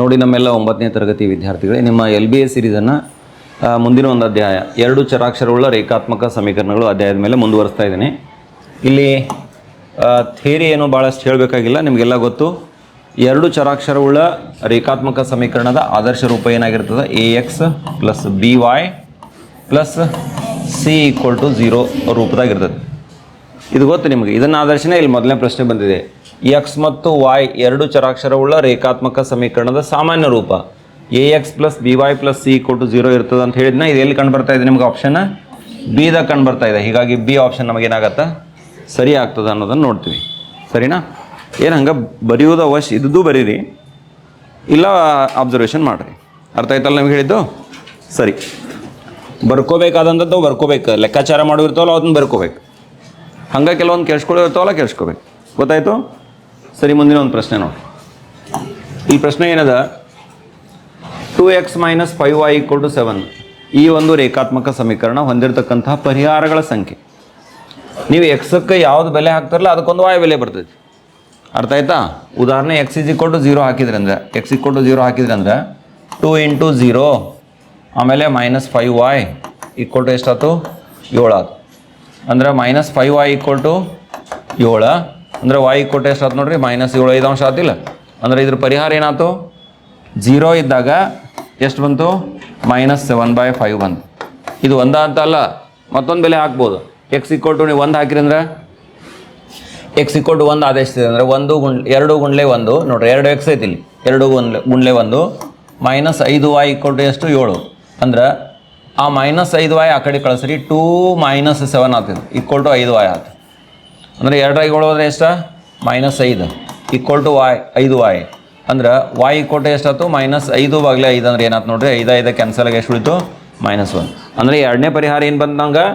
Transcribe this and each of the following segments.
ನೋಡಿ ನಮ್ಮೆಲ್ಲ ಒಂಬತ್ತನೇ ತರಗತಿ ವಿದ್ಯಾರ್ಥಿಗಳೇ, ನಿಮ್ಮ ಎಲ್ ಬಿ ಎ ಸಿರೀಸನ್ನು ಮುಂದಿನ ಒಂದು ಅಧ್ಯಾಯ, ಎರಡು ಚರಾಕ್ಷರವುಳ್ಳ ರೇಖಾತ್ಮಕ ಸಮೀಕರಣಗಳು ಅಧ್ಯಾಯದ ಮೇಲೆ ಮುಂದುವರಿಸ್ತಾ ಇದ್ದೀನಿ. ಇಲ್ಲಿ ಥೇರಿ ಏನು ಭಾಳಷ್ಟು ಹೇಳಬೇಕಾಗಿಲ್ಲ, ನಿಮಗೆಲ್ಲ ಗೊತ್ತು. ಎರಡು ಚರಾಕ್ಷರವುಳ್ಳ ರೇಖಾತ್ಮಕ ಸಮೀಕರಣದ ಆದರ್ಶ ರೂಪ ಏನಾಗಿರ್ತದೆ? A X plus B Y plus C equal to zero ರೂಪದಾಗಿರ್ತದೆ. ಇದು ಗೊತ್ತು ನಿಮಗೆ? ಇದನ್ನ ಆದರ್ಶನೇ ಇಲ್ಲಿ ಮೊದಲನೇ ಪ್ರಶ್ನೆ ಬಂದಿದೆ. ಎಕ್ಸ್ ಮತ್ತು ವಾಯ್ ಎರಡು ಚರಾಕ್ಷರವುಳ್ಳ ರೇಖಾತ್ಮಕ ಸಮೀಕರಣದ ಸಾಮಾನ್ಯ ರೂಪ. A X plus B Y plus C ಕೊಟ್ಟು ಜೀರೋ ಇರ್ತದೆ ಅಂತ ಹೇಳಿದ್ನ, ಇದು ಎಲ್ಲಿ ಕಂಡು ಬರ್ತಾ ಇದೆ ನಿಮ್ಗೆ ಆಪ್ಷನ್ ಬಿದಾಗ ಕಂಡು ಬರ್ತಾ ಇದೆ. ಹೀಗಾಗಿ ಬಿ ಆಪ್ಷನ್ ನಮಗೇನಾಗತ್ತೆ ಸರಿ ಆಗ್ತದೆ ಅನ್ನೋದನ್ನು ನೋಡ್ತೀವಿ. ಸರಿನಾ? ಏನು ಹಂಗೆ ಬರೆಯುವುದು ಅವಶ್ಯ, ಇದ್ದು ಬರೀರಿ. ಇಲ್ಲ ಅಬ್ಸರ್ವೇಷನ್ ಮಾಡಿರಿ. ಅರ್ಥ ಆಯ್ತಲ್ಲ ನಿಮ್ಗೆ ಹೇಳಿದ್ದು? ಸರಿ. ಬರ್ಕೋಬೇಕಾದಂಥದ್ದು ಬರ್ಕೋಬೇಕು. ಲೆಕ್ಕಾಚಾರ ಮಾಡೋ ಇರ್ತವಲ್ಲ ಅದನ್ನ ಬರ್ಕೋಬೇಕು. ಹಂಗೆ ಕೆಲವೊಂದು ಕೇಳಿಸ್ಕೊಳ್ಳೋ ಇರ್ತಾವಲ್ಲ, ಕೇಳಿಸ್ಕೋಬೇಕು. ಗೊತ್ತಾಯ್ತು? ಸರಿ, ಮುಂದಿನ ಒಂದು ಪ್ರಶ್ನೆ ನೋಡಿ. ಈ ಪ್ರಶ್ನೆ ಏನದ? Two X minus five Y equal to seven ಈ ಒಂದು ರೇಖಾತ್ಮಕ ಸಮೀಕರಣ ಹೊಂದಿರತಕ್ಕಂತಹ ಪರಿಹಾರಗಳ ಸಂಖ್ಯೆ. ನೀವು ಎಕ್ಸಕ್ಕೆ ಯಾವ್ದು ಬೆಲೆ ಹಾಕ್ತಾರಲ್ಲ, ಅದಕ್ಕೊಂದು ವಾಯ್ ಬೆಲೆ ಬರ್ತೈತಿ. ಅರ್ಥ ಆಯ್ತಾ? ಉದಾಹರಣೆ X is equal to zero ಹಾಕಿದ್ರಿ ಅಂದ್ರೆ ಎಕ್ಸ್ ಈಕ್ವಲ್ ಟು ಜೀರೋ ಹಾಕಿದ್ರಿ ಅಂದ್ರೆ ಟು ಇಂಟು ಜೀರೋ ಆಮೇಲೆ minus five Y equal to ಎಷ್ಟಾಯ್ತು? ಏಳು ಆಯ್ತು ಅಂದ್ರೆ minus five Y equal to ಏಳು ಅಂದ್ರೆ ವಾಯು ಕೋಟೆ ಎಷ್ಟು ಎಷ್ಟಾಯ್ತು ನೋಡ್ರಿ ಮೈನಸ್ ಏಳು ಐದು ಅಂಶ ಆತಿಲ್ಲ. ಅಂದ್ರೆ ಇದ್ರ ಪರಿಹಾರ ಏನಾಯ್ತು? ಜೀರೋ ಇದ್ದಾಗ ಎಷ್ಟು ಬಂತು? ಮೈನಸ್ ಸೆವೆನ್ ಬೈ ಫೈವ್ ಬಂತು. ಇದು ಒಂದ ಅಂತ ಅಲ್ಲ, ಮತ್ತೊಂದು ಬೆಲೆ ಹಾಕ್ಬೋದು. ಎಕ್ಸ್ ಇಕ್ವಲ್ ಟು ನೀವು ಒಂದು ಹಾಕಿರಿ ಅಂದ್ರೆ? ಎಕ್ಸ್ ಇಕ್ವಲ್ ಟು ಒಂದು ಆದೇಶಿಸಿದೆ ಅಂದರೆ ಒಂದು ಗುಂಡ್ ಎರಡು ಗುಂಡ್ಲೆ ಒಂದು. ನೋಡ್ರಿ, ಎರಡು ಎಕ್ಸ್ ಐತಿ ಇಲ್ಲಿ. ಎರಡು ಗುಂಡ್ಲೆ ಗುಂಡ್ಲೆ ಒಂದು. ಮೈನಸ್ ಐದು ವಾಯ್ ಇಕ್ವಲ್ ಟು ಎಷ್ಟು? ಏಳು. ಅಂದ್ರೆ ಆ ಮೈನಸ್ ಐದು ವಾಯ್ ಆ ಕಡೆ ಕಳಿಸ್ರಿ ಟೂ ಮೈನಸ್ ಸೆವೆನ್ ಆಗ್ತದೆ ಇಕ್ವಲ್ ಟು ಐದು ವಾಯ್ ಆಯ್ತು ಅಂದರೆ ಎರಡರಾಗಿ ಹೋದ್ರೆ ಎಷ್ಟು? ಮೈನಸ್ ಐದು. ಈಕ್ವಲ್ ಟು ವಾಯ್ ಐದು ವಾಯ್ ಅಂದ್ರೆ ವಾಯ್ ಈಕ್ವಲ್ ಟು ಎಷ್ಟಾಯ್ತು? ಮೈನಸ್ ಐದು ಬಾಗ್ಲೆ ಐದು ಅಂದ್ರೆ ಏನಾಯ್ತು ನೋಡ್ರಿ? ಐದು ಐದು ಕ್ಯಾನ್ಸಲ್ ಆಗಿ ಎಷ್ಟು ಉಳಿತು? ಮೈನಸ್ ಒನ್ ಅಂದರೆ ಎರಡನೇ ಪರಿಹಾರ ಏನು ಬಂತು ನಂಗೆ?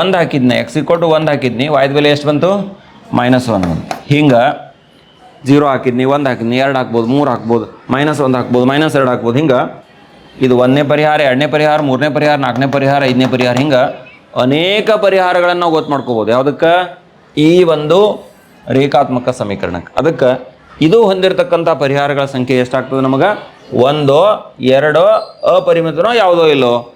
ಒಂದು ಹಾಕಿದ್ನಿ. ಎಕ್ಸ್ ಈಕ್ವಲ್ ಟು ಒಂದು ಹಾಕಿದ್ನಿ. ವಾಯ್ದ ಬೆಲೆ ಎಷ್ಟು ಬಂತು? ಮೈನಸ್ ಒನ್ ಬಂತು. ಹಿಂಗೆ ಜೀರೋ ಹಾಕಿದ್ನಿ, ಒಂದು ಹಾಕಿದ್ನಿ, ಎರಡು ಹಾಕ್ಬೋದು, ಮೂರು ಹಾಕ್ಬೋದು, ಮೈನಸ್ ಒಂದು ಹಾಕ್ಬೋದು, ಮೈನಸ್ ಎರಡು ಹಾಕ್ಬೋದು. ಹಿಂಗೆ ಇದು ಒಂದನೇ ಪರಿಹಾರ, ಎರಡನೇ ಪರಿಹಾರ, ಮೂರನೇ ಪರಿಹಾರ, ನಾಲ್ಕನೇ ಪರಿಹಾರ, ಐದನೇ ಪರಿಹಾರ, ಹಿಂಗೆ ಅನೇಕ ಪರಿಹಾರಗಳನ್ನು ನಾವು ಗೊತ್ತು ಮಾಡ್ಕೋಬೋದು. ಯಾವುದಕ್ಕೆ? ಈ ಒಂದು ರೇಖಾತ್ಮಕ ಸಮೀಕರಣಕ್ಕೆ. ಅದಕ್ಕೆ ಇದು ಹೊಂದಿರತಕ್ಕಂಥ ಪರಿಹಾರಗಳ ಸಂಖ್ಯೆ ಎಷ್ಟಾಗ್ತದೆ ನಮಗೆ? ಒಂದೋ, ಎರಡೋ, ಅಪರಿಮಿತನೋ, ಯಾವುದೋ ಇಲ್ಲೋ?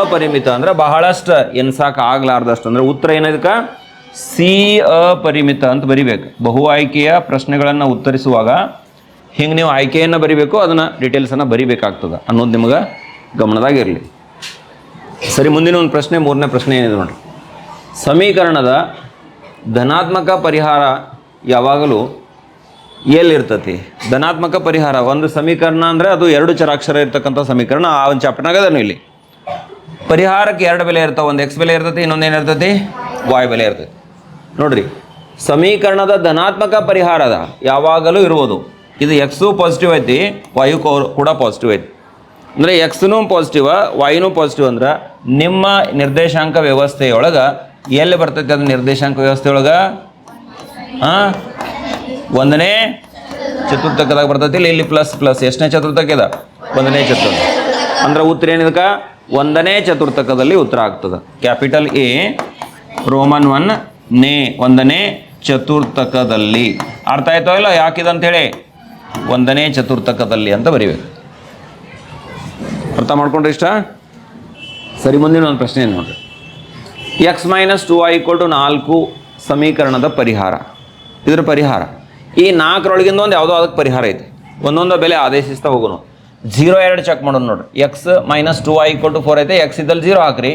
ಅಪರಿಮಿತ. ಅಂದ್ರೆ ಬಹಳಷ್ಟು ಎನ್ಸಾಕ ಆಗ್ಲಾರ್ದಷ್ಟು. ಅಂದ್ರೆ ಉತ್ತರ ಏನದಕ್ಕೆ? ಸಿ ಅಪರಿಮಿತ ಅಂತ ಬರಿಬೇಕು. ಬಹು ಆಯ್ಕೆಯ ಪ್ರಶ್ನೆಗಳನ್ನು ಉತ್ತರಿಸುವಾಗ ಹಿಂಗೆ ನೀವು ಆಯ್ಕೆಯನ್ನು ಬರಿಬೇಕು, ಅದನ್ನು ಡೀಟೇಲ್ಸನ್ನು ಬರಿಬೇಕಾಗ್ತದೆ ಅನ್ನೋದು ನಿಮಗೆ ಗಮನದಾಗಿರಲಿ ಸರಿ, ಮುಂದಿನ ಒಂದು ಪ್ರಶ್ನೆ, ಮೂರನೇ ಪ್ರಶ್ನೆ ಏನಿದೆ ನೋಡಿ ಸಮೀಕರಣದ ಧನಾತ್ಮಕ ಪರಿಹಾರ ಯಾವಾಗಲೂ ಎಲ್ಲಿರ್ತತಿ? ಧನಾತ್ಮಕ ಪರಿಹಾರ, ಒಂದು ಸಮೀಕರಣ ಅಂದರೆ ಅದು ಎರಡು ಚರಾಕ್ಷರ ಇರ್ತಕ್ಕಂಥ ಸಮೀಕರಣ, ಆ ಒಂದು ಚಾಪ್ಟರ್ನಾಗ ಅದನ್ನು ಇಲ್ಲಿ. ಪರಿಹಾರಕ್ಕೆ ಎರಡು ಬೆಲೆ ಇರ್ತಾವೆ, ಒಂದು ಎಕ್ಸ್ ಬೆಲೆ ಇರ್ತತಿ, ಇನ್ನೊಂದು ಏನಿರ್ತತಿ ವಾಯ್ ಬೆಲೆ ಇರ್ತೈತಿ. ನೋಡ್ರಿ, ಸಮೀಕರಣದ ಧನಾತ್ಮಕ ಪರಿಹಾರದ ಯಾವಾಗಲೂ ಇರುವುದು ಇದು ಎಕ್ಸು ಪಾಸಿಟಿವ್ ಐತಿ ವಾಯು ಕೂಡ ಪಾಸಿಟಿವ್ ಐತಿ. ಅಂದರೆ ಎಕ್ಸ್ನೂ ಪಾಸಿಟಿವ್ ವಾಯುನೂ ಪಾಸಿಟಿವ್ ಅಂದ್ರೆ ನಿಮ್ಮ ನಿರ್ದೇಶಾಂಕ ವ್ಯವಸ್ಥೆಯೊಳಗೆ ಎಲ್ಲಿ ಬರ್ತೈತಿ ಅದು ನಿರ್ದೇಶಾಂಕ ವ್ಯವಸ್ಥೆಯೊಳಗೆ? ಹಾಂ? ಒಂದನೇ ಚತುರ್ಥಕದಾಗ ಬರ್ತೈತಿ ಇಲ್ಲಿ ಇಲ್ಲಿ ಪ್ಲಸ್ ಪ್ಲಸ್ ಎಷ್ಟನೇ ಚತುರ್ಥಕ ಇದೆ? ಒಂದನೇ ಚತುರ್ಥಕ ಅಂದ್ರೆ ಉತ್ತರ ಏನಿದಕ್ಕೆ? ಒಂದನೇ ಚತುರ್ಥಕದಲ್ಲಿ ಉತ್ತರ ಆಗ್ತದೆ. ಕ್ಯಾಪಿಟಲ್ ಎ ರೋಮನ್ ಒನ್ ನೇ, ಒಂದನೇ ಚತುರ್ಥಕದಲ್ಲಿ. ಅರ್ಥ ಆಯ್ತೋ ಇಲ್ಲ? ಯಾಕಿದಂತೇಳಿ? ಒಂದನೇ ಚತುರ್ಥಕದಲ್ಲಿ ಅಂತ ಬರಿಬೇಕು. ಅರ್ಥ ಮಾಡ್ಕೊಂಡ್ರಿ ಇಷ್ಟ? ಸರಿ, ಮುಂದಿನ ಒಂದು ಪ್ರಶ್ನೆ ಏನು ನೋಡ್ರಿ. X minus two Y equal to ನಾಲ್ಕು ಸಮೀಕರಣದ ಪರಿಹಾರ. ಇದರ ಪರಿಹಾರ. ಈ ನಾಲ್ಕರೊಳಗಿಂದ ಒಂದು ಯಾವುದೋ ಅದಕ್ಕೆ ಪರಿಹಾರ ಐತೆ. ಒಂದೊಂದು ಬೆಲೆ ಆದೇಶಿಸ್ತಾ ಹೋಗೋಣ ಜೀರೋ ಎರಡು ಚೆಕ್ ಮಾಡೋಣ ನೋಡ್ರಿ. X minus two Y equal to four ಐತೆ. ಎಕ್ಸ್ ಇದ್ದಲ್ಲಿ ಜೀರೋ ಹಾಕ್ರಿ.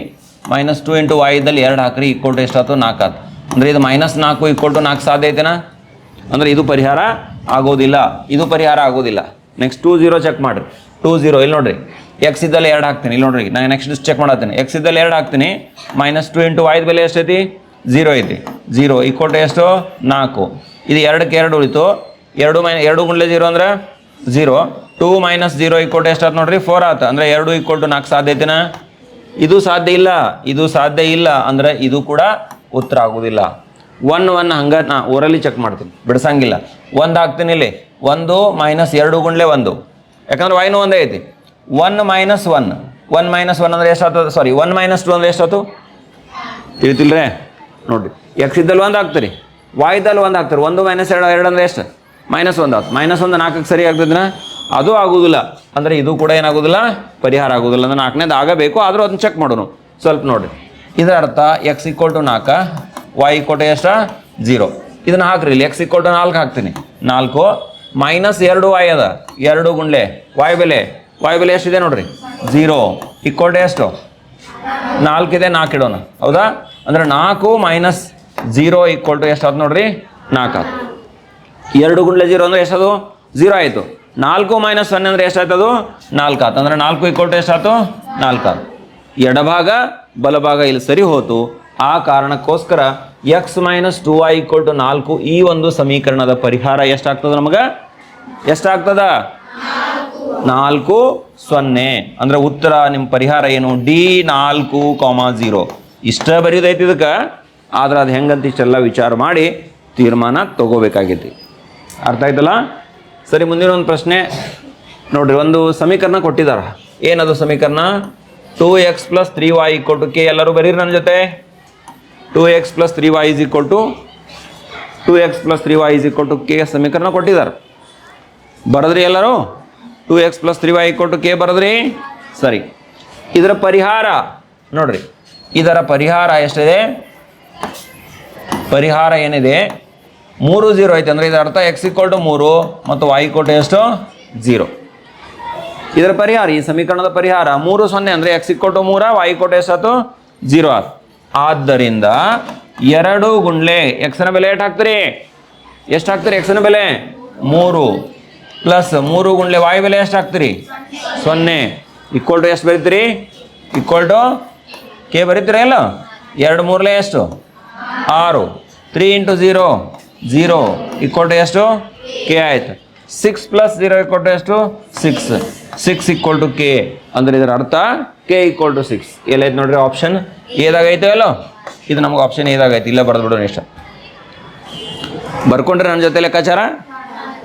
ಮೈನಸ್ ಟು ಇಂಟು ವೈ ಇದ್ದಲ್ಲಿ ಎರಡು ಹಾಕ್ರಿ. ಈಕ್ವಲ್ ಟು ಎಷ್ಟಾಯ್ತು ನಾಲ್ಕು ಆಯ್ತು ಅಂದರೆ ಇದು ಮೈನಸ್ ನಾಲ್ಕು ಈಕ್ವಲ್ ಟು ನಾಲ್ಕು ಸಾಧ್ಯ ಐತೆನಾ? ಅಂದರೆ ಇದು ಪರಿಹಾರ ಆಗೋದಿಲ್ಲ. ಇದು ಪರಿಹಾರ ಆಗೋದಿಲ್ಲ. ನೆಕ್ಸ್ಟ್ ಟೂ ಜೀರೋ ಚೆಕ್ ಮಾಡಿರಿ. ಟೂ ಜೀರೋ ಇಲ್ಲಿ ನೋಡ್ರಿ. ಎಕ್ಸ್ ಇದ್ದಲ್ಲಿ ಎರಡು ಹಾಕ್ತೀನಿ. ಇಲ್ಲಿ ನೋಡ್ರಿ, ನಾನು ನೆಕ್ಸ್ಟ್ ಚೆಕ್ ಮಾಡತ್ತೀನಿ. ಎಕ್ಸ್ ಇದ್ದಲ್ಲಿ ಎರಡು ಹಾಕ್ತೀನಿ. ಮೈನಸ್ ಟು ಇಂಟು ವೈದ್ ಬೆಲೆ ಎಷ್ಟೈತಿ ಝೀರೋ ಐತಿ. ಝೀರೋ ಈ ಟು ಎಷ್ಟು? ನಾಲ್ಕು. ಇದು ಎರಡಕ್ಕೆ ಎರಡು ಉಳಿತು. ಎರಡು ಮೈ ಎರಡು ಗುಂಡ್ಲೆ ಝೀರೋ ಅಂದ್ರೆ ಝೀರೋ ಟೂ ಮೈನಸ್ ಜೀರೋ ಈ ಕೊಟ್ಟು ಎಷ್ಟಾಯ್ತು ನೋಡ್ರಿ? ಫೋರ್ ಆತ. ಅಂದರೆ ಎರಡು ಈ ಟು ನಾಲ್ಕು ಸಾಧ್ಯ ಐತಿನ? ಇದು ಸಾಧ್ಯ ಇಲ್ಲ. ಇದು ಸಾಧ್ಯ ಇಲ್ಲ ಅಂದರೆ ಇದು ಕೂಡ ಉತ್ತರ ಆಗೋದಿಲ್ಲ. ಒನ್ ಒನ್ ಹಂಗೆ, ನಾ ಊರಲ್ಲಿ ಚೆಕ್ ಮಾಡ್ತೀನಿ. ಬಿಡ್ಸಂಗಿಲ್ಲ. ಒಂದು ಹಾಕ್ತೀನಿ ಇಲ್ಲಿ. ಒಂದು ಮೈನಸ್ ಎರಡು ಗುಂಡ್ಲೆ ಒಂದು. ಯಾಕಂದ್ರೆ ವೈನು ಒಂದೇ ಐತಿ. One minus one one minus one ಅಂದರೆ ಎಷ್ಟಾಗ್ತದೆ? ಸಾರಿ ಒನ್ ಮೈನಸ್ ಟು ಅಂದರೆ ಎಷ್ಟಾಯ್ತು ತಿಳಿತಿಲ್ರೇ? ನೋಡಿರಿ. ಎಕ್ಸ್ ಇದ್ದಲ್ಲಿ ಒಂದು ಹಾಕ್ತೀರಿ ವಾಯ್ದಲ್ಲಿ ಒಂದು ಹಾಕ್ತಾರೆ ಒಂದು ಮೈನಸ್ ಎರಡು ಎರಡು ಅಂದ್ರೆ ಎಷ್ಟು? ಮೈನಸ್ ಒಂದು ಆಯ್ತು ಮೈನಸ್ ಒಂದು ನಾಲ್ಕಕ್ಕೆ ಸರಿ ಆಗ್ತದಿನ? ಅದು ಆಗೋದಿಲ್ಲ. ಅಂದರೆ ಇದು ಕೂಡ ಏನಾಗೋದಿಲ್ಲ? ಪರಿಹಾರ ಆಗೋದಿಲ್ಲ ಅಂದ್ರೆ ನಾಲ್ಕನೇದು ಆಗಬೇಕು, ಆದರೂ ಅದನ್ನ ಚೆಕ್ ಮಾಡೋಣ ಸ್ವಲ್ಪ ನೋಡಿರಿ. ಇದರ ಅರ್ಥ ಎಕ್ಸ್ ಇಕ್ವಲ್ ಟು ನಾಲ್ಕು ವೈ ಕೊಟ್ಟೆ ಎಷ್ಟ? ಜೀರೋ ಇದನ್ನ ಹಾಕ್ರಿ ಇಲ್ಲಿ. ಎಕ್ಸ್ ಇಕ್ವಲ್ ಟು ನಾಲ್ಕು ಹಾಕ್ತೀನಿ. ನಾಲ್ಕು ಮೈನಸ್ ಎರಡು ವಾಯ್ ಅದ. ಎರಡು ಗುಂಡ್ಲೆ ವಾಯ್ ಬೆಲೆ? ವಾಯ್ ಬೆಲೆ ಎಷ್ಟಿದೆ ನೋಡ್ರಿ? ಜೀರೋ ಈಕ್ವಲ್ ಟು ಎಷ್ಟು? ನಾಲ್ಕಿದೆ, ನಾಲ್ಕು ಇಡೋಣ. ಹೌದಾ? ಅಂದ್ರೆ ನಾಲ್ಕು ಮೈನಸ್ ಜೀರೋ ಈಕ್ವಲ್ ಟು ಎಷ್ಟು ಆಯ್ತು ನೋಡ್ರಿ? ನಾಲ್ಕು ಎರಡು ಗುಂಡ್ಲೆ ಜೀರೋ ಅಂದರೆ ಎಷ್ಟದು ಝೀರೋ ಆಯಿತು. ನಾಲ್ಕು ಮೈನಸ್ ಸೊನ್ನೆ ಅಂದ್ರೆ ಅದು ನಾಲ್ಕು ಆಯ್ತು ಅಂದ್ರೆ ನಾಲ್ಕು ಈಕ್ವಲ್ ಟು ಎಷ್ಟಾಯ್ತು ನಾಲ್ಕು ಆಯ್ತು ಎಡಭಾಗ, ಬಲಭಾಗ ಇಲ್ಲಿ ಸರಿ ಹೋತು. ಆ ಕಾರಣಕ್ಕೋಸ್ಕರ X minus two Y equal to ನಾಲ್ಕು ಈ ಒಂದು ಸಮೀಕರಣದ ಪರಿಹಾರ ಎಷ್ಟಾಗ್ತದೆ ನಮಗೆ? ಎಷ್ಟಾಗ್ತದ ನಾಲ್ಕು ಸೊನ್ನೆ. ಅಂದ್ರೆ ಉತ್ತರ ನಿಮ್ಮ ಪರಿಹಾರ ಏನು? ಡಿ ನಾಲ್ಕು ಕಾಮ ಝೀರೋ ಇಷ್ಟ ಬರೀದೈತಿ ಇದಕ್ಕೆ? ಆದ್ರೆ ಅದು ಹೆಂಗಂತ ಇಷ್ಟೆಲ್ಲ ವಿಚಾರ ಮಾಡಿ ತೀರ್ಮಾನ ತಗೋಬೇಕಾಗೈತಿ. ಅರ್ಥ ಆಯ್ತಲ್ಲ? ಸರಿ, ಮುಂದಿನ ಒಂದು ಪ್ರಶ್ನೆ. ನೋಡ್ರಿ, ಒಂದು ಸಮೀಕರಣ ಕೊಟ್ಟಿದ್ದಾರೆ ಏನದು ಸಮೀಕರಣ? Two X plus three Y equal to K. ಎಲ್ಲರೂ ಬರೀರಿ ನನ್ನ ಜೊತೆ. Two X plus three Y is equal to two X plus three Y is equal to K. ಸಮೀಕರಣ ಕೊಟ್ಟಿದ್ದಾರೆ ಬರದ್ರಿ ಎಲ್ಲರೂ? Two X plus three Y ಕೊಟ್ಟು ಕೆ ಬರೋದ್ರಿ? ಸರಿ. ಇದರ ಪರಿಹಾರ, ನೋಡ್ರಿ. ಇದರ ಪರಿಹಾರ ಎಷ್ಟಿದೆ? ಪರಿಹಾರ ಏನಿದೆ? ಮೂರು ಜೀರೋ ಐತೆ ಅಂದರೆ ಇದರ ಅರ್ಥ ಎಕ್ಸ್ ಇಕ್ವಲ್ ಟು ಮೂರು ಮತ್ತು ವೈ ಕೊಟ್ಟು ಎಷ್ಟು? ಜೀರೋ ಇದರ ಪರಿಹಾರ, ಈ ಸಮೀಕರಣದ ಪರಿಹಾರ ಮೂರು ಸೊನ್ನೆ ಅಂದರೆ ಎಕ್ಸ್ ಇಕ್ವಲ್ ಟು ಮೂರ ವೈ ಕೊಟ್ಟು ಎಷ್ಟಾಯ್ತು? ಜೀರೋ ಆಯ್ತು. ಆದ್ದರಿಂದ ಎರಡು ಗುಂಡ್ಲೆ ಎಕ್ಸ್ನ ಬೆಲೆ ಎಷ್ಟು ಹಾಕ್ತೀರಿ? ಎಷ್ಟು ಹಾಕ್ತೀರಿ ಎಕ್ಸ್ನ ಬೆಲೆ? ಮೂರು. ಪ್ಲಸ್ ಮೂರು ಗುಂಡ್ಲೆ ವಾಯು ಬೆಲೆ ಎಷ್ಟು ಹಾಕ್ತೀರಿ ಸೊನ್ನೆ. ಇಕ್ವಲ್ ಟು ಎಷ್ಟು ಬರೀತೀರಿ? ಇಕ್ವಲ್ ಟು ಕೆ ಬರೀತೀರ ಇಲ್ಲ ಎರಡು ಮೂರಲೆ ಎಷ್ಟು? ಆರು. Three into zero zero equal to ಎಷ್ಟು? ಕೆ ಆಯ್ತು. Six plus zero equal to ಎಷ್ಟು? Six six equal to K ಅಂದ್ರೆ ಇದರ ಅರ್ಥ ಕೆ ಇಕ್ವಲ್ ಟು ಸಿಕ್ಸ್ ಎಲ್ಲೈತೆ ನೋಡ್ರಿ ಆಪ್ಷನ್ ಏದಾಗೈತೆ ಅಲ್ಲೋ ಇದು ನಮಗೆ ಆಪ್ಷನ್ ಏದಾಗೈತೆ ಇಲ್ಲ ಬರೆದು ಬಿಡೋಣ ಇಷ್ಟ. ಬರ್ಕೊಂಡ್ರೆ ನನ್ನ ಜೊತೆ ಲೆಕ್ಕಾಚಾರ?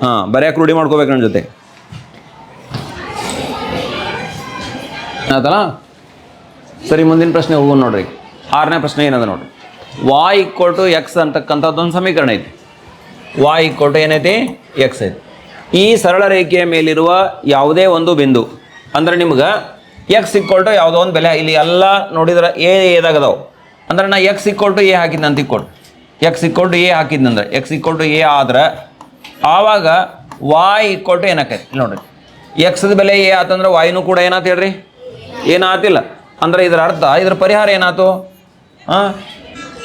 ಹಾಂ ಬರ್ಯಾಕೆ ರೂಢಿ ಮಾಡ್ಕೋಬೇಕು ನನ್ನ ಜೊತೆ? ಆಯ್ತಲ್ಲ? ಸರಿ, ಮುಂದಿನ ಪ್ರಶ್ನೆ ಹೋಗೋಣ ನೋಡ್ರಿ. ಆರನೇ ಪ್ರಶ್ನೆ ಏನದ ನೋಡ್ರಿ? ವಾಯ್ ಈಕ್ವಲ್ ಟು ಎಕ್ಸ್ ಅಂತಕ್ಕಂಥದ್ದೊಂದು ಸಮೀಕರಣ ಐತಿ. ವಾಯ್ ಈಕ್ವಲ್ ಟು ಏನೈತಿ? ಎಕ್ಸ್ ಐತಿ. ಈ ಸರಳ ರೇಖೆಯ ಮೇಲಿರುವ ಯಾವುದೇ ಒಂದು ಬಿಂದು, ಅಂದ್ರೆ ನಿಮ್ಗೆ ಎಕ್ಸ್ ಇಕ್ವಲ್ ಟು ಯಾವುದೋ ಒಂದು ಬೆಲೆ, ಇಲ್ಲಿ ಎಲ್ಲ ನೋಡಿದ್ರೆ ಎ ಏದಾಗದವು ಅಂದ್ರೆ ನಾ ಎಕ್ಸ್ ಇಕ್ವಲ್ ಟು ಎ ಹಾಕಿದ್ನಂತ ಇಕ್ಕೊಡು ಎಕ್ಸ್ ಇಕ್ವಲ್ ಟು ಎ ಹಾಕಿದ್ನಂದ್ರೆ ಎಕ್ಸ್ ಇಕ್ವಲ್ ಟು ಎ ಆದ್ರೆ ಆವಾಗ ವಾಯ್ ಇಕ್ವಲ್ ಟು ಏನಾಕೈತಿ? ಇಲ್ಲಿ ನೋಡ್ರಿ. ಎಕ್ಸದ ಬೆಲೆ ಏ ಆತಂದ್ರೆ ವಾಯ್ನು ಕೂಡ ಏನಾತ ಹೇಳ್ರಿ? ಏನಾತಿಲ್ಲ. ಅಂದ್ರೆ ಇದರ ಅರ್ಥ, ಇದ್ರ ಪರಿಹಾರ ಏನಾಯ್ತು ಹಾಂ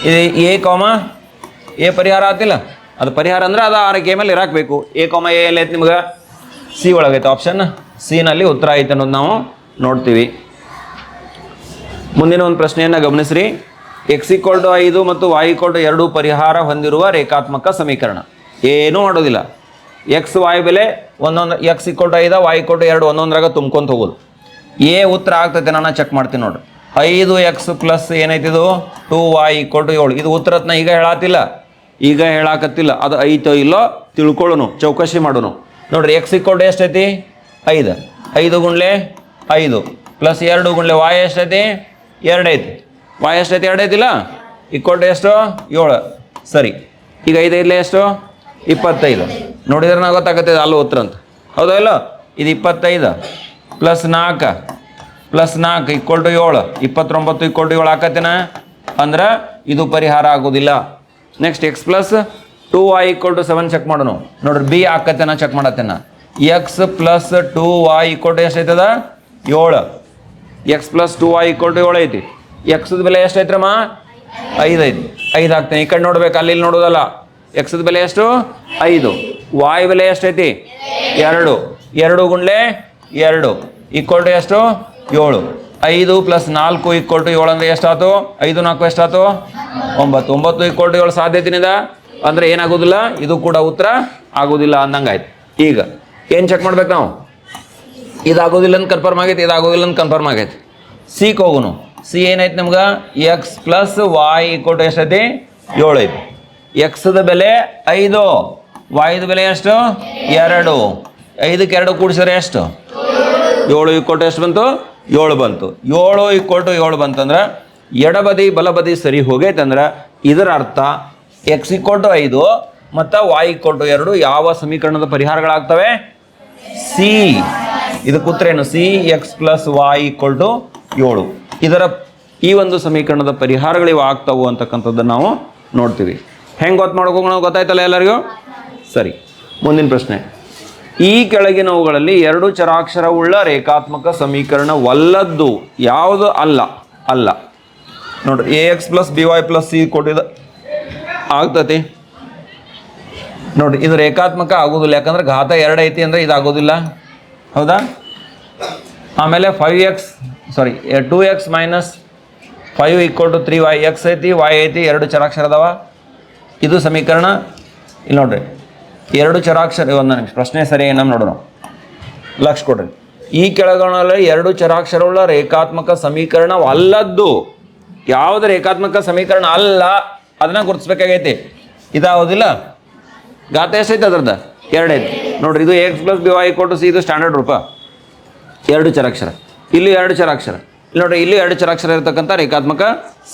ಇದು ಎ ಕಾಮ, ಎ ಪರಿಹಾರ ಆತಿಲ್ಲ. ಅದು ಪರಿಹಾರ ಅಂದ್ರೆ ಅದು ಆರ್ ಕೆ ಮೇಲೆ ಇರಾಕಬೇಕು. ಎ ಕಾಮ, ಎ ಎಲ್ಲೈತೆ ನಿಮ್ಗೆ? ಸಿ ಒಳಗೈತೆ ಆಪ್ಷನ್ ಸಿನಲ್ಲಿ ಉತ್ತರ ಐತೆ ಅನ್ನೋದು ನಾವು ನೋಡ್ತೀವಿ. ಮುಂದಿನ ಒಂದು ಪ್ರಶ್ನೆಯನ್ನು ಗಮನಿಸ್ರಿ. ಎಕ್ಸ್ ಇಕ್ವಲ್ ಐದು ಮತ್ತು ವಾಯ್ ಇಕ್ವಲ್ ಟು ಎರಡು ಪರಿಹಾರ ಹೊಂದಿರುವ ರೇಖಾತ್ಮಕ ಸಮೀಕರಣ. ಏನೂ ಮಾಡೋದಿಲ್ಲ. ಎಕ್ಸ್ ವಾಯ್ ಬೆಲೆ ಒಂದೊಂದು ಎಕ್ಸ್ ಇಕ್ವಲ್ ಟು ಐದ ವಾಯ್ ಕೊಟ್ಟು ಎರಡು ಒಂದೊಂದ್ರಾಗ ತುಂಬ್ಕೊಂತ ಹೋಗೋದು. ಎ ಉತ್ತರ ಆಗ್ತೈತೆ ನಾನು ಚೆಕ್ ಮಾಡ್ತೀನಿ ನೋಡ್ರಿ. ಐದು ಎಕ್ಸ್ ಪ್ಲಸ್ ಏನೈತಿದು ಟು ವಾಯ್ ಇಕ್ವಲ್ ಟು ಏಳು. ಇದು ಉತ್ತರತ್ನ ಈಗ ಹೇಳತ್ತಿಲ್ಲ ಈಗ ಹೇಳಾಕತ್ತಿಲ್ಲ. ಅದು ಐತೋ ಇಲ್ಲೋ ತಿಳ್ಕೊಳ್ಳೋನು, ಚೌಕಶಿ ಮಾಡೋನು. ನೋಡ್ರಿ ಎಕ್ಸ್ ಇಕ್ವಲ್ ಟು ಎಷ್ಟೈತಿ? ಐದು. ಐದು ಗುಂಡ್ಲೆ ಐದು. ಪ್ಲಸ್ ಎರಡು ಗುಂಡ್ಲೆ ವಾಯ್ ಎಷ್ಟೈತಿ? ಎರಡು ಐತಿ ವಾಯ್ ಎಷ್ಟೈತಿ? ಎರಡು ಐತಿಲ್ಲ ಇಕ್ವಲ್ ಟು ಎಷ್ಟು? ಏಳು. ಸರಿ. ಈಗ ಐದು ಐದಲೇ ಎಷ್ಟು? ಇಪ್ಪತ್ತೈದು. ನೋಡಿದ್ರೆ ನಾವು ಗೊತ್ತಾಗತ್ತೆ ಅಲ್ಲ ಉತ್ತರ ಅಂತ. ಹೌದಾ ಇಲ್ಲ? ಇದು ಇಪ್ಪತ್ತೈದು. ಪ್ಲಸ್ ನಾಲ್ಕು. ಪ್ಲಸ್ ನಾಲ್ಕು ಇಕ್ವಲ್ ಟು ಏಳು. ಇಪ್ಪತ್ತೊಂಬತ್ತು ಇಕ್ವಲ್ ಟು ಏಳು ಹಾಕತ್ತೇನ? ಅಂದ್ರೆ ಇದು ಪರಿಹಾರ ಆಗೋದಿಲ್ಲ. Next X plus two Y equal to seven check ಮಾಡೋಣ ನೋಡ್ರಿ ಬಿ ಹಾಕತ್ತೇನ check ಮಾಡತ್ತೇನ? X plus two Y equal to ಎಷ್ಟು ಐತದ ಏಳು. X plus two Y equal to ಏಳು ಐತಿ. ಎಕ್ಸ್ದ ಬೆಲೆ ಎಷ್ಟು ಐತ್ರಮ್ಮ ಐದು ಐತಿ. ಐದು ಹಾಕ್ತೇನೆ. ಈ ಕಡೆ ನೋಡ್ಬೇಕು, ಅಲ್ಲಿ ನೋಡೋದಲ್ಲ. ಎಕ್ಸ್ದ ಬೆಲೆ ಎಷ್ಟು? ಐದು. ವಾಯ್ ಬೆಲೆ ಎಷ್ಟೈತಿ? ಎರಡು. ಎರಡು ಗುಂಡ್ಲೆ ಎರಡು. ಈಕ್ವಲ್ ಟು ಎಷ್ಟು? ಏಳು. ಐದು ಪ್ಲಸ್ ನಾಲ್ಕು ಈಕ್ವಲ್ ಟು ಏಳು ಅಂದ್ರೆ ಎಷ್ಟಾಯ್ತು ಐದು ನಾಲ್ಕು ಎಷ್ಟಾಯ್ತು ಒಂಬತ್ತು. ಒಂಬತ್ತು ಈಕ್ವಲ್ ಟು ಏಳು ಸಾಧ್ಯತೆಯಿಂದ ಅಂದ್ರೆ ಏನಾಗೋದಿಲ್ಲ? ಇದು ಕೂಡ ಉತ್ತರ ಆಗೋದಿಲ್ಲ ಅಂದಂಗಾಯ್ತು. ಈಗ ಏನು ಚೆಕ್ ಮಾಡ್ಬೇಕು ನಾವು? ಇದಾಗೋದಿಲ್ಲ ಅಂತ ಕನ್ಫರ್ಮ್ ಆಗೈತೆ, ಇದಾಗೋದಿಲ್ಲ ಅಂತ ಕನ್ಫರ್ಮ್ ಆಗೈತೆ. ಸಿಕ್ ಹೋಗುನು. ಸಿ ಏನೈತೆ ನಮ್ಗೆ? X plus Y equal to ಎಷ್ಟೈತಿ? ಏಳು ಐತಿ. ಎಕ್ಸ್ದ ಬೆಲೆ ಐದು. ವಾಯ್ದ ಬೆಲೆ ಎಷ್ಟು? ಎರಡು. ಐದಕ್ಕೆ ಎರಡು ಕೂಡಿಸಿದ್ರೆ ಎಷ್ಟು? ಏಳು ಇಕ್ವಲ್ ಟು ಎಷ್ಟು ಬಂತು? ಏಳು ಬಂತು. ಏಳು ಇಕ್ಕೋಟು ಏಳು ಬಂತಂದ್ರೆ ಎಡಬದಿ ಬಲಬದಿ ಸರಿ ಹೋಗೈತಂದ್ರೆ ಇದರ ಅರ್ಥ ಎಕ್ಸ್ ಇಕ್ಕೋಟು ಐದು ಮತ್ತು ವಾಯ್ ಕೊಟ್ಟು ಎರಡು ಯಾವ ಸಮೀಕರಣದ ಪರಿಹಾರಗಳಾಗ್ತವೆ? ಸಿ ಇದಕ್ಕೆ ಉತ್ತರ ಏನು? C X plus Y equal to ಏಳು. ಇದರ ಈ ಒಂದು ಸಮೀಕರಣದ ಪರಿಹಾರಗಳು ಆಗ್ತಾವು ಅಂತಕ್ಕಂಥದ್ದನ್ನು ನಾವು ನೋಡ್ತೀವಿ. ಹೆಂಗೆ ಗೊತ್ತು ಮಾಡ್ಕೊಂಡು ಗೊತ್ತಾಯ್ತಲ್ಲ ಎಲ್ಲರಿಗೂ? ಸರಿ, ಮುಂದಿನ ಪ್ರಶ್ನೆ. ಈ ಕೆಳಗಿನವುಗಳಲ್ಲಿ ಎರಡು ಚರಾಕ್ಷರವುಳ್ಳ ರೇಖಾತ್ಮಕ ಸಮೀಕರಣವಲ್ಲದ್ದು ಯಾವುದು? ಅಲ್ಲ ಅಲ್ಲ. ನೋಡ್ರಿ A X plus B Y plus C ಕೊಟ್ಟಿದ ಆಗ್ತತಿ. ನೋಡ್ರಿ, ಇದು ರೇಖಾತ್ಮಕ ಆಗೋದಿಲ್ಲ, ಯಾಕಂದ್ರೆ ಘಾತ ಎರಡು ಐತಿ ಅಂದ್ರೆ ಇದು ಆಗೋದಿಲ್ಲ. ಹೌದಾ? ಆಮೇಲೆ five X sorry two X minus five equal to three Y X ಐತಿ ವೈ ಐತಿ, ಎರಡು ಚರಾಕ್ಷರ ಅದಾವ ಇದು ಸಮೀಕರಣ, ಇಲ್ಲಿ ನೋಡ್ರಿ. ಎರಡು ಚರಾಕ್ಷರ ಒಂದು ನಿಮಿಷ, ಪ್ರಶ್ನೆ ಸರಿ ಏನಮ್ಮ ನೋಡೋಣ. ಲಕ್ಷ ಕೊಡ್ರಿ. ಈ ಕೆಳಗಣದಲ್ಲಿ ಎರಡು ಚರಾಕ್ಷರವುಳ್ಳ ರೇಖಾತ್ಮಕ ಸಮೀಕರಣವಲ್ಲದ್ದು. ಯಾವುದು ರೇಖಾತ್ಮಕ ಸಮೀಕರಣ ಅಲ್ಲ, ಅದನ್ನ ಗುರುತಿಸ್ಬೇಕಾಗೈತಿ. ಇದಾವುದಿಲ್ಲ ಗಾತ ಎಷ್ಟೈತೆ ಅದ್ರದ್ದು? ಎರಡೈತೆ. ನೋಡ್ರಿ, ಇದು ಎಕ್ಸ್ ಪ್ಲಸ್ ಬಿ ವೈ ಕೊಟ್ಟು ಸಿ ಇದು ಸ್ಟ್ಯಾಂಡರ್ಡ್ ರೂಪ. ಎರಡು ಚರಾಕ್ಷರ. ಇಲ್ಲಿ ಎರಡು ಚರಾಕ್ಷರ. ಇಲ್ಲಿ ನೋಡ್ರಿ, ಇಲ್ಲಿ ಎರಡು ಚರಾಕ್ಷರ ಇರತಕ್ಕಂಥ ರೇಖಾತ್ಮಕ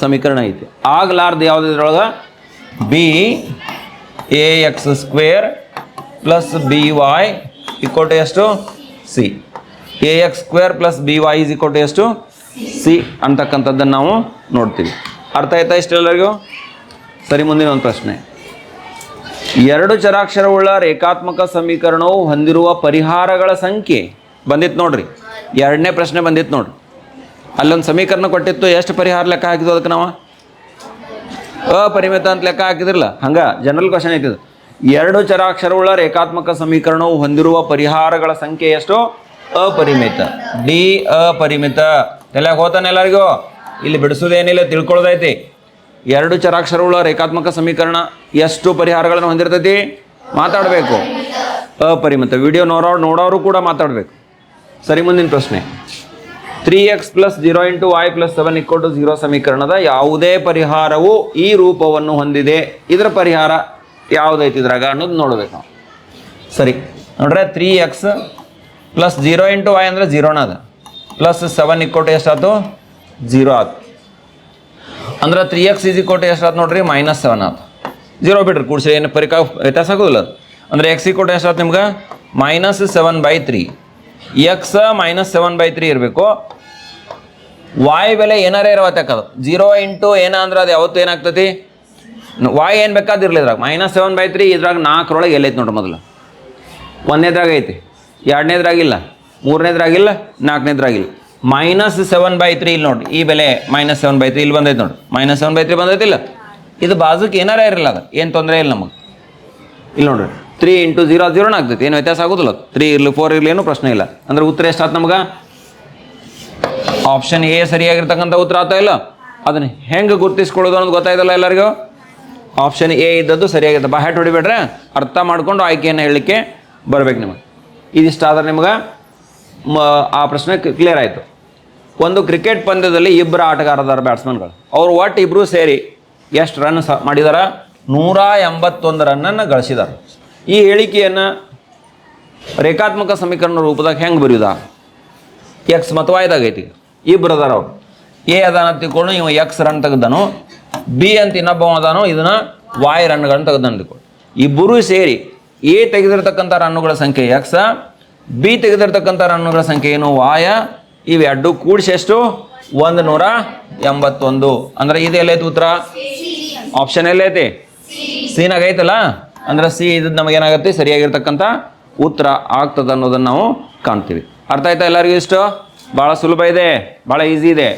ಸಮೀಕರಣ ಐತಿ. ಆಗ್ಲಾರ್ದು ಯಾವ್ದು ಇದ್ರೊಳಗೆ? B A X square plus B Y equal to ಎಷ್ಟು? C A X square plus B Y is equal to ಎಷ್ಟು? ಸಿ ಅಂತಕ್ಕಂಥದ್ದನ್ನು ನಾವು ನೋಡ್ತೀವಿ. ಅರ್ಥ ಆಯ್ತಾ ಇಷ್ಟೆಲ್ಲರಿಗೂ? ಸರಿ, ಮುಂದಿನ ಒಂದು ಪ್ರಶ್ನೆ. ಎರಡು ಚರಾಕ್ಷರವುಳ್ಳ ರೇಖಾತ್ಮಕ ಸಮೀಕರಣವು ಹೊಂದಿರುವ ಪರಿಹಾರಗಳ ಸಂಖ್ಯೆ ಬಂದಿತ್ತು ನೋಡ್ರಿ. ಎರಡನೇ ಪ್ರಶ್ನೆ ಬಂದಿತ್ತು ನೋಡ್ರಿ. ಅಲ್ಲೊಂದು ಸಮೀಕರಣ ಕೊಟ್ಟಿತ್ತು, ಎಷ್ಟು ಪರಿಹಾರ ಲೆಕ್ಕ ಹಾಕಿದ್ವು ಅದಕ್ಕೆ ನಾವು? ಅಪರಿಮಿತ ಅಂತ ಲೆಕ್ಕ ಹಾಕಿದ್ರಲ್ಲ, ಹಂಗ ಜನರಲ್ ಕ್ವಶನ್ ಐತಿದು. ಎರಡು ಚರಾಕ್ಷರವುಳ್ಳ ರೇಖಾತ್ಮಕ ಸಮೀಕರಣವು ಹೊಂದಿರುವ ಪರಿಹಾರಗಳ ಸಂಖ್ಯೆ ಎಷ್ಟು? ಅಪರಿಮಿತ. ಡಿ ಅಪರಿಮಿತ. ಎಲ್ಲ ಹೋತಾನೆ ಎಲ್ಲರಿಗೂ? ಇಲ್ಲಿ ಬಿಡಿಸೋದೇನಿಲ್ಲ ತಿಳ್ಕೊಳ್ಳೋದೈತಿ ಎರಡು ಚರಾಕ್ಷರವುಳ್ಳ ರೇಖಾತ್ಮಕ ಸಮೀಕರಣ ಎಷ್ಟು ಪರಿಹಾರಗಳನ್ನು ಹೊಂದಿರ್ತೈತಿ? ಮಾತಾಡಬೇಕು. ಅಪರಿಮಿತ. ವಿಡಿಯೋ ನೋಡೋ ನೋಡೋರು ಕೂಡ ಮಾತಾಡಬೇಕು. ಸರಿ, ಮುಂದಿನ ಪ್ರಶ್ನೆ. Three X plus zero into Y plus seven equal to zero ಸಮೀಕರಣದ ಯಾವುದೇ ಪರಿಹಾರವು ಈ ರೂಪವನ್ನು ಹೊಂದಿದೆ. ಇದರ ಪರಿಹಾರ ಯಾವುದೈತಿ ಇದ್ರಾಗ ಅನ್ನೋದು ನೋಡಬೇಕು ಸರಿ, ನೋಡ್ರೆ three X plus zero into Y ಅಂದರೆ ಜೀರೋನ ಅದ. ಪ್ಲಸ್ ಸೆವೆನ್ ಇಕ್ವಲ್ ಟು ಎಷ್ಟಾಯ್ತು? ಜೀರೋ ಆಯ್ತು. ಅಂದ್ರೆ three X is equal to ಎಷ್ಟಾಯ್ತು ನೋಡ್ರಿ? ಮೈನಸ್ ಸೆವೆನ್ ಆಯ್ತು. ಜೀರೋ ಬಿಡ್ರಿ, ಕೂಡಿಸಿ, ಏನು ಪರಿಕಾ ವ್ಯತ್ಯಾಸ ಆಗೋದಿಲ್ಲ ಅಂದರೆ ಅಂದ್ರೆ ಎಕ್ಸ್ ಇಕ್ವಲ್ ಟು ಎಷ್ಟಾಯ್ತು ನಿಮ್ಗೆ? Minus seven by three X minus seven by three ಇರಬೇಕು. ವಾಯ್ ಬೆಲೆ ಏನಾರೇ ಇರವತ್ತಕ್ಕದು ಜೀರೋ ಇಂಟು ಏನ ಅಂದ್ರೆ ಅದು ಯಾವತ್ತು ಏನಾಗ್ತತಿ? ವಾಯ್ ಏನು ಬೇಕಾದಿರಲಿ ಇದ್ರಾಗ. ಮೈನಸ್ ಸೆವೆನ್ ಬೈ ತ್ರೀ ಇದ್ರಾಗ ನಾಲ್ಕರೊಳಗೆ ಎಲ್ಲೈತೆ ನೋಡ್ರಿ ಮೊದಲು. ಒಂದನೇದ್ರಾಗ ಐತಿ. ಎರಡನೇದ್ರಾಗಿಲ್ಲ ಮೂರನೇದ್ರಾಗಿಲ್ಲ ನಾಲ್ಕನೇದ್ರಾಗಿಲ್ಲ ಮೈನಸ್ ಸೆವೆನ್ ಬೈ ತ್ರೀ ಇಲ್ಲಿ ನೋಡಿ ಈ ಬೆಲೆ ಮೈನಸ್ ಸೆವೆನ್ ಬೈ ತ್ರೀ ಇಲ್ಲಿ ಬಂದೈತೆ ನೋಡಿ ಮೈನಸ್ ಸೆವೆನ್ ಬೈ ತ್ರೀ ಬಂದೈತಿಲ್ಲ ಇದು ಬಾಜುಕ್ಕೆ ಏನಾರ ಇರಲ್ಲ ಅದು. ಏನು ತೊಂದರೆ ಇಲ್ಲ ನಮಗೆ. ಇಲ್ಲಿ ನೋಡ್ರಿ. ತ್ರೀ ಇಂಟು ಜೀರೋ ಜೀರೋನ ಆಗ್ತೈತಿ. ಏನು ವ್ಯತ್ಯಾಸ ಆಗೋದಿಲ್ಲ. ತ್ರೀ ಇರಲಿ ಫೋರ್ ಇರಲಿ ಏನೂ ಪ್ರಶ್ನೆ ಇಲ್ಲ. ಅಂದ್ರೆ ಉತ್ತರ ಎಷ್ಟಾಯ್ತು ನಮ್ಗೆ? ಆಪ್ಷನ್ ಎ ಸರಿಯಾಗಿರ್ತಕ್ಕಂಥ ಉತ್ತರ ಆತ ಇಲ್ಲ? ಅದನ್ನು ಹೆಂಗೆ ಗುರ್ತಿಸ್ಕೊಳ್ಳೋದು ಅನ್ನೋದು ಗೊತ್ತಾಯ್ತಲ್ಲ ಎಲ್ಲರಿಗೂ? ಆಪ್ಷನ್ ಎ ಇದ್ದದ್ದು ಸರಿಯಾಗಿತ್ತು. ಬಾ ಹೊಡಿಬೇಡ್ರೆ? ಅರ್ಥ ಮಾಡ್ಕೊಂಡು ಆಯ್ಕೆಯನ್ನು ಹೇಳಲಿಕ್ಕೆ ಬರ್ಬೇಕು ನಿಮಗೆ. ಇದಿಷ್ಟಾದ್ರೆ ನಿಮ್ಗೆ ಆ ಪ್ರಶ್ನೆ ಕ್ಲಿಯರ್ ಆಯಿತು. ಒಂದು ಕ್ರಿಕೆಟ್ ಪಂದ್ಯದಲ್ಲಿ ಇಬ್ಬರು ಆಟಗಾರದಾರ ಬ್ಯಾಟ್ಸ್ಮನ್ಗಳು ಅವರು ಒಟ್ಟು ಇಬ್ಬರು ಸೇರಿ ಎಷ್ಟು ರನ್ ಸ ಮಾಡಿದಾರ? ನೂರ ಎಂಬತ್ತೊಂದು ರನ್ನನ್ನು ಗಳಿಸಿದ್ದಾರೆ ಈ ಹೇಳಿಕೆಯನ್ನು ರೇಖಾತ್ಮಕ ಸಮೀಕರಣ ರೂಪದಾಗ ಹೆಂಗೆ ಬರೆಯುದ? ಎಕ್ಸ್ ಮತ್ತು ವಾಯ್ದಾಗೈತಿ ಐತಿ. ಇಬ್ಬರು ಅದಾರ ಅವ್ರು. ಎ ಅದಾನ ತಿಳ್ಕೊಂಡು ಇವ ಎಕ್ಸ್ ರನ್ ತೆಗ್ದಾನು. ಬಿ ಅಂತ ಇನ್ನೊಬ್ಬ ಅದಾನೋ. ಇದನ್ನ ವಾಯ್ ರನ್ಗಳನ್ನು ತೆಗೆದನು ತಿಳ್ಕೊಂಡು ಇಬ್ಬರೂ ಸೇರಿ ಎ ತೆಗೆದಿರ್ತಕ್ಕಂಥ ರನ್ನುಗಳ ಸಂಖ್ಯೆ ಎಕ್ಸ ಬಿ ತೆಗೆದಿರ್ತಕ್ಕಂಥ ರನ್ನುಗಳ ಸಂಖ್ಯೆ ಏನು? ವಾಯ ಇವೆರಡು ಕೂಡಿಸಿ ಎಷ್ಟು? ಒಂದು ನೂರ ಎಂಬತ್ತೊಂದು. ಅಂದ್ರೆ ಇದು ಎಲ್ಲೈತಿ ಉತ್ತರ? ಆಪ್ಷನ್ ಎಲ್ಲೈತಿ? ಸಿನಾಗ ಐತಲ್ಲ? ಅಂದ್ರೆ ಸಿ ಇದು ನಮಗೇನಾಗುತ್ತೆ? ಸರಿಯಾಗಿರ್ತಕ್ಕಂಥ ಉತ್ತರ ಆಗ್ತದೆ ಅನ್ನೋದನ್ನು ನಾವು ಕಾಣ್ತೀವಿ. ಅರ್ಥ ಆಯ್ತಾ ಎಲ್ಲರಿಗೂ ಇಷ್ಟು? ಭಾಳ ಸುಲಭ ಇದೆ, ಭಾಳ ಈಸಿ ಇದೆ.